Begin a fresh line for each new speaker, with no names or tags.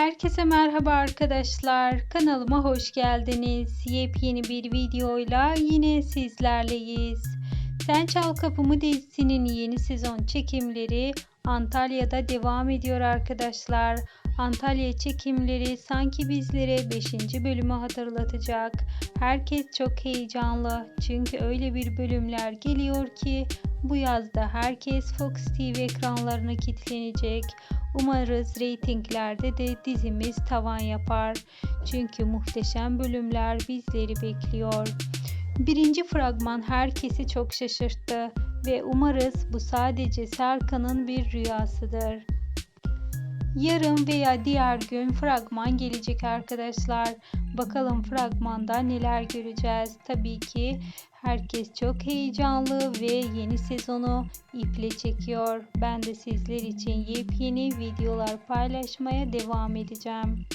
Herkese merhaba arkadaşlar. Kanalıma hoş geldiniz. Yepyeni bir videoyla yine sizlerleyiz. Sen Çal Kapımı dizisinin yeni sezon çekimleri Antalya'da devam ediyor arkadaşlar. Antalya çekimleri sanki bizlere 5. bölümü hatırlatacak. Herkes çok heyecanlı çünkü öyle bir bölümler geliyor ki bu yazda herkes Fox TV ekranlarına kilitlenecek. Umarız reytinglerde de dizimiz tavan yapar. Çünkü muhteşem bölümler bizleri bekliyor. Birinci fragman herkesi çok şaşırttı ve umarız bu sadece Serkan'ın bir rüyasıdır. Yarın veya diğer gün fragman gelecek arkadaşlar. Bakalım fragmanda neler göreceğiz. Tabii ki herkes çok heyecanlı ve yeni sezonu iple çekiyor. Ben de sizler için yepyeni videolar paylaşmaya devam edeceğim.